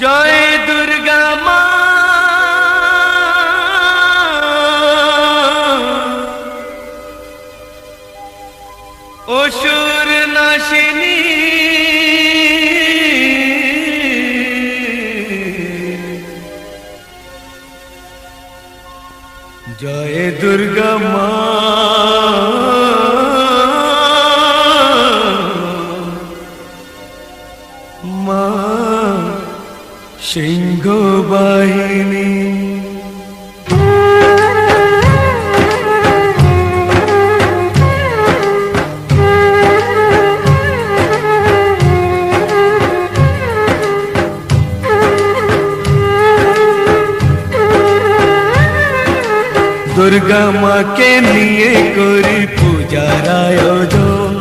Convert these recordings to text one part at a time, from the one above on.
জয় দুর্গা মা। অসুর নাশিনী। জয় দুর্গা দুর্গা মাকে নিয়ে করি পূজার আয়োজন।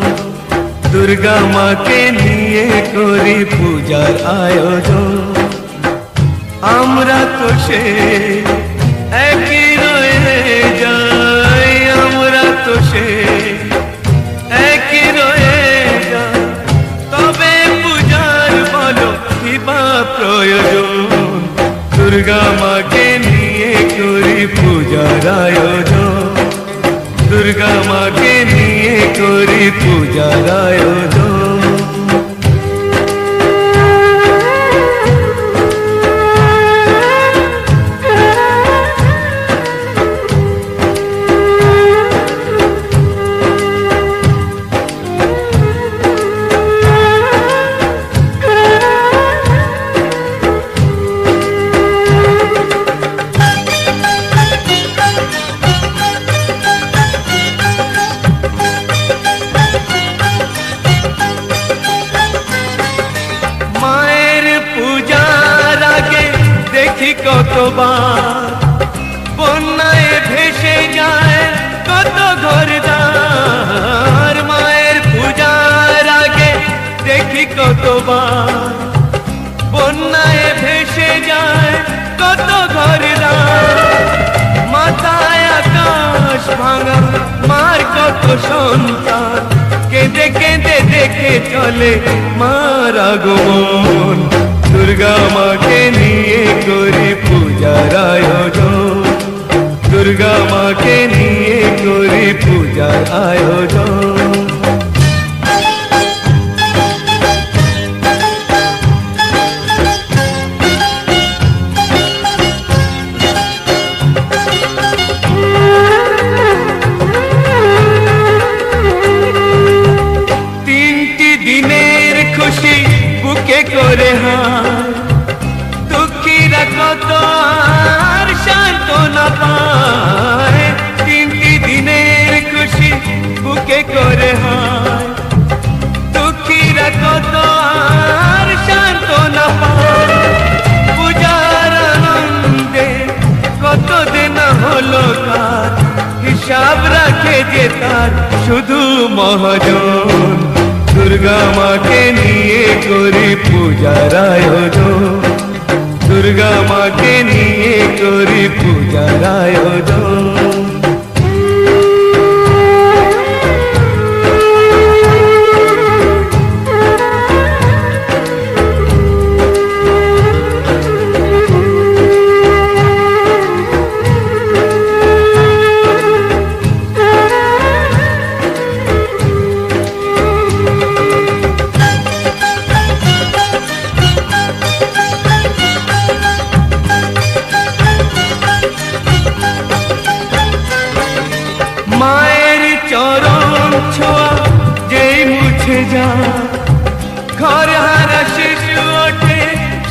দুর্গা মাকে নিয়ে করি পূজার আয়োজন। আমরা তো সে একই রয়ে যাই, আমরা তো সে একই রয়ে যাই। তবে পূজার বলো কি বা প্রয়োজন? দুর্গা মাকে দুর্গা মাকে নিয়ে করি পূজার আয়োজন। কতবার? বন্যায় ভেসে যায় কত ঘরদার মায়ের পূজার আগে দেখি কতবার। বন্যায় ভেসে যায় কত ঘরদার মাথায় আকাশ ভাঙা মার কত সন্তান। কেঁদে কেঁদে দেখে চলে মার আগমন। দুর্গা মাকে নিয়ে করি পূজার আয়োজন। দুর্গা মাকে নিয়ে করি পূজার আয়োজন। করে হার যে তার শুধু মহাজন। দুর্গা মাকে নিয়ে করি পূজার আয়োজন। দুর্গা মাকে নিয়ে করি পূজার আয়োজন। যায় ঘর হারা শিশু ওঠে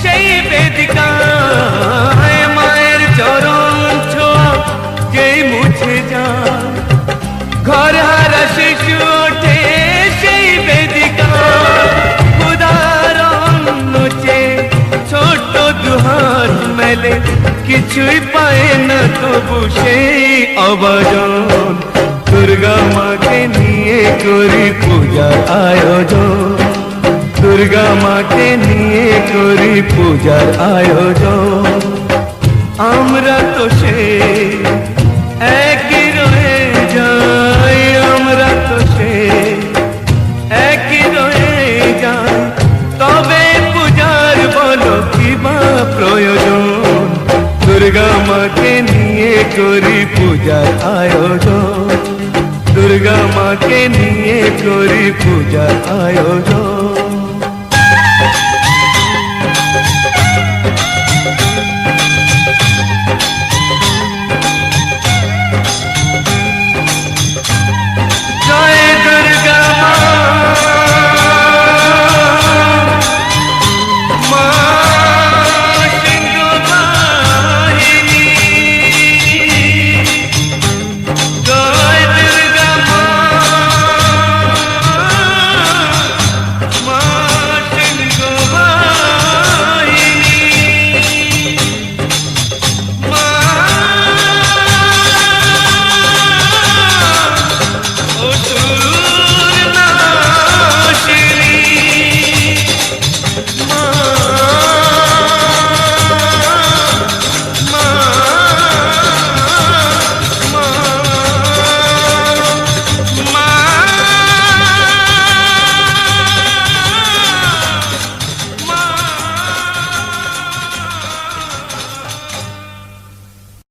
সেই বেদিকায় মায়ের চরণ ছোঁয়া, যেই মুছে যায় ঘর হারা শিশু ওঠে সেই বেদিকায় উদাহরণ নোচে ছোট দুহাত মেলে, কিছুই পায় না তবু সেই অবজন। দুর্গা মাকে নিয়ে করি পূজা আয়োজন। দুর্গা মাকে নিয়ে করি পূজার আয়োজন। আমরা তো সে একই রয়ে যাই, আমরা তো সে একই রয়ে যাই। তবে পূজার বলো কি বা প্রয়োজন? দুর্গা মাকে নিয়ে করি পূজার আয়োজন। দুর্গা মাকে নিয়ে করি পূজা আয়োজন।